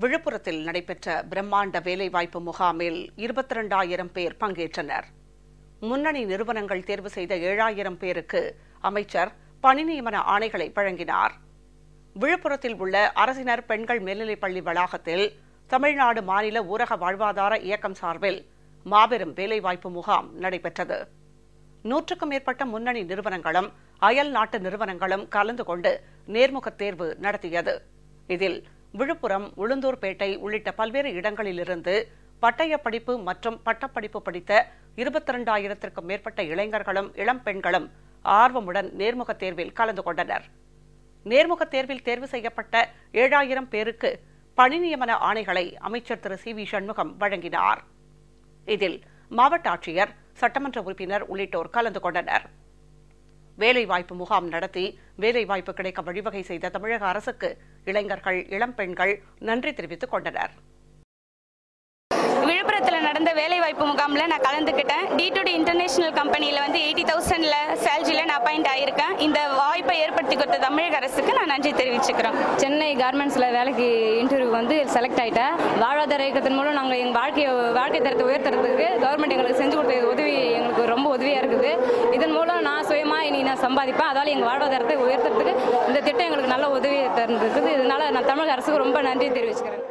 விழுப்புரத்தில் நடைபெற்ற பிரம்மாண்ட வேலைவாய்ப்பு முகாமில் இருபத்தி இரண்டாயிரம் பேர் பங்கேற்றனர். முன்னணி நிறுவனங்கள் தேர்வு செய்த ஏழாயிரம் பேருக்கு அமைச்சர் பணி நியமன ஆணைகளை வழங்கினார். விழுப்புரத்தில் உள்ள அரசினர் பெண்கள் மேல்நிலைப்பள்ளி வளாகத்தில் தமிழ்நாடு மாநில ஊரக வாழ்வாதார இயக்கம் சார்பில் மாபெரும் வேலைவாய்ப்பு முகாம் நடைபெற்றது. நூற்றுக்கும் மேற்பட்ட முன்னணி நிறுவனங்களும் அயல் நாட்டு நிறுவனங்களும் கலந்து கொண்டு நேர்முகத் தேர்வு நடத்தியது. இதில் விழுப்புரம் உளுந்தூர்பேட்டை உள்ளிட்ட பல்வேறு இடங்களிலிருந்து பட்டய படிப்பு மற்றும் பட்டப்படிப்பு படித்த இருபத்தி இரண்டாயிரத்திற்கும் மேற்பட்ட இளைஞர்களும் இளம் பெண்களும் ஆர்வமுடன் நேர்முகத் தேர்வில் கலந்து கொண்டனர். நேர்முகத் தேர்வில் தேர்வு செய்யப்பட்ட ஏழாயிரம் பேருக்கு பணி நியமன ஆணைகளை அமைச்சர் திரு. சி. வி. சண்முகம் வழங்கினார். இதில் மாவட்ட ஆட்சியர் சட்டமன்ற உறுப்பினர் உள்ளிட்டோர் கலந்து கொண்டனர். வேலைவாய்ப்பு முகாம் நடத்தி வேலைவாய்ப்பு கிடைக்க வழிவகை செய்த தமிழக அரசுக்கு இளைஞர்கள் இளம் பெண்கள் நன்றி தெரிவித்துக் கொண்டனர். விழுப்புரத்தில் நடந்த வேலைவாய்ப்பு முகாமில் நான் கலந்துக்கிட்டேன். டி டு டி இன்டர்நேஷனல் கம்பெனியில் வந்து எயிட்டி தௌசண்டில் சேலரியில் நான் அப்பாயிண்ட் ஆகியிருக்கேன் இந்த வாய்ப்பை ஏற்படுத்தி கொடுத்த தமிழக அரசுக்கு நான் நன்றி தெரிவிச்சுக்கிறேன் சென்னை கார்மெண்ட்ஸில் வேலைக்கு இன்டர்வியூ வந்து செலக்ட் ஆகிட்டேன் வாழ்வாதார இயக்கத்தின் மூலம் நாங்கள் எங்கள் வாழ்க்கையை வாழ்க்கை தரத்தை உயர்த்துறதுக்கு கவர்மெண்ட் எங்களுக்கு செஞ்சு கொடுத்த உதவி எங்களுக்கு ரொம்ப உதவியாக இருக்குது. நான் சம்பாதிப்பேன். அதால் எங்கள் வாழ்வாதாரத்தை உயர்த்துறதுக்கு இந்த திட்டம் எங்களுக்கு நல்ல உதவி தந்துருக்குது. இதனால நான் தமிழக அரசுக்கு ரொம்ப நன்றி தெரிவிச்சுக்கிறேன்.